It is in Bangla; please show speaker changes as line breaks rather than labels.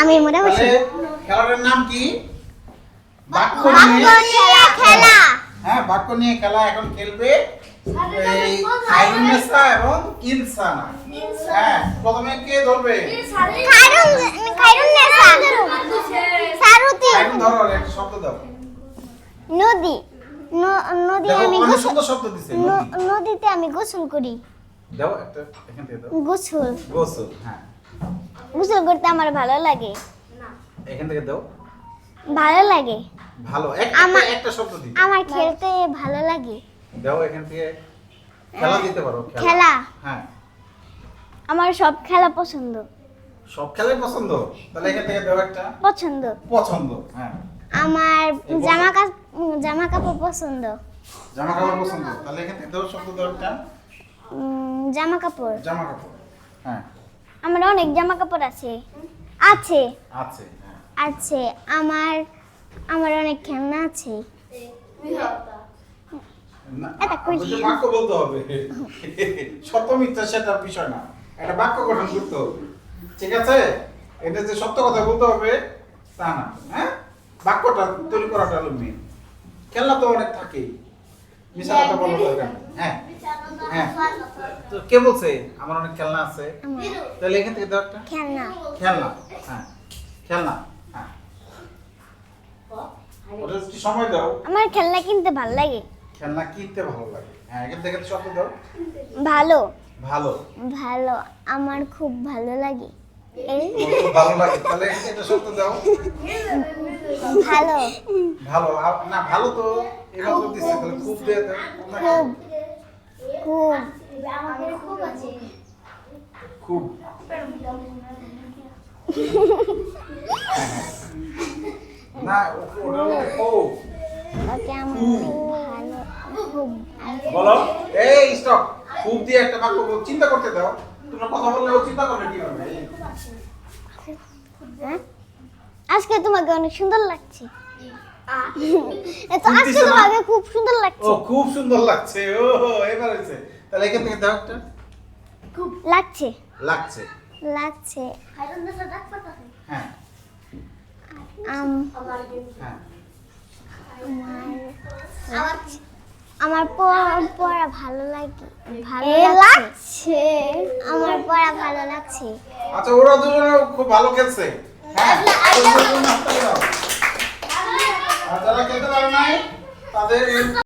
আমি মনে বসে।
খেলাটার নাম কি? বাক্য নিয়ে
খেলা।
হ্যাঁ বাক্য নিয়ে খেলা এখন খেলবে এই খাইরুন্নেসা এবং ইনসানা হ্যাঁ প্রথমে কে ধরবে?
খাইরুন খাইরুন নেসা সারুতি
ধরো একটা শব্দ দাও।
নদী। নদী আমি গোসল
সুন্দর শব্দ দিছে
নদীতে আমি গোসল করি।
দাও একটা এখান থেকে দাও।
গোসল।
গোসল হ্যাঁ।
গোসল করতে আমার ভালো লাগে।
এখান থেকে দাও।
ভালো লাগে।
ভালো একটা
আমার-
একটা শব্দ দিই।
আমার খেলতে ভালো লাগে।
দাও এখান থেকে। খেলা দিতে পারো
খেলা।
হ্যাঁ।
আমার সব খেলা পছন্দ।
সব খেলাই পছন্দ? তাহলে এখান থেকে দাও একটা।
পছন্দ।
পছন্দ হ্যাঁ।
আমার জামা কাপড় জামা কাপড় পছন্দ।
জামা কাপড় পছন্দ। তাহলে এখান থেকে দাও শব্দ দাও একটা
জামা কাপড়।
জামা কাপড় হ্যাঁ।
আমার অনেক জামা কাপড় আছে। আছে।
আছে হ্যাঁ।
আছে আমার আমার অনেক খেলনা আছে। এটা কই-
বলতে বাক্য বলতে হবে। সত্য মিথ্যা সেটা বিষয় না। একটা বাক্য গঠন করতে হবে। ঠিক আছে? এটা যে সত্য কথা বলতে হবে তা না হ্যাঁ? বাক্যটা তৈরি করাটা মেন খেলনা তো অনেক থাকেই। মিশা কথা বলা দরকার নেই। হ্যাঁ। হ্যাঁ। তো কে বলছে? আমার অনেক খেলনা আছে। তাহলে এখান থেকে দাও একটা।
খেলনা।
খেলনা হ্যাঁ। খেলনা হ্যাঁ। ওটা একটু সময় দাও।
আমার খেলনা কিনতে ভালো লাগে।
খেলনা কিনতে ভালো লাগে। হ্যাঁ এখান থেকে শব্দ দাও।
ভালো।
ভালো।
ভালো। আমার খুব ভালো লাগে।
ভালো লাগে। তাহলে এটা শব্দ দাও।
ভালো।
ভালো। না ভালো তো এবার তো দিচ্ছে তাহলে খুব দিয়ে দাও।
খুব। খুব
খুব। না ও- ওটা খুব
ওকে আমার খুব
বলো। এই স্টপ খুব দিয়ে একটা বাক্য চিন্তা করতে দাও। তোমরা কথা বললে চিন্তা করবে কীভাবে?
হ্যাঁ? আজকে তোমাকে অনেক সুন্দর লাগছে। এ আজকে
দিছে না?
খুব সুন্দর
ও খুব সুন্দর লাগছে। ও এবার হয়েছে। তাহলে এখান থেকে দাও একটা।
লাগছে।
লাগছে।
লাগছে।
হ্যাঁ।
আম।
হ্যাঁ।
আমার আমার পড়া পড়া ভালো লাগে ভালো লাগছে। আমার পড়া ভালো লাগছে।
আচ্ছা ওরা দুজনে খুব ভালো খেলছে। হ্যাঁ। ওদের